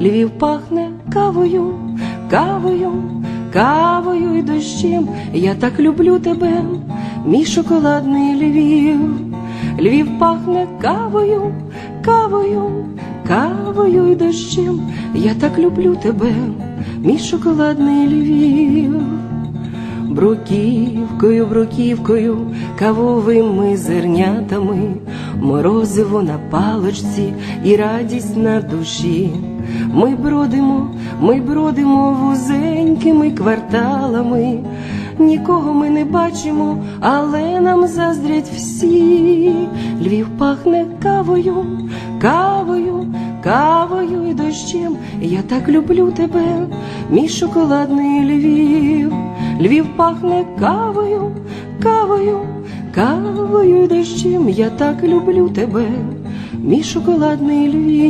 Львів пахне кавою, кавою, кавою і дощем. Я так люблю тебе, мій шоколадний Львів. Львів пахне кавою, кавою, кавою і дощем. Я так люблю тебе, мій шоколадний Львів. Бруківкою, бруківкою, кавовими зернятами, морозиво на палочці і радість на душі. Ми бродимо, ми бродимо вузенькими кварталами, нікого ми не бачимо, але нам заздрять всі. Львів пахне кавою, кавою, кавою і дощем. Я так люблю тебе, мій шоколадний Львів. Львів пахне кавою, кавою, кавою дощем. Я так люблю тебе, мій шоколадний Львів.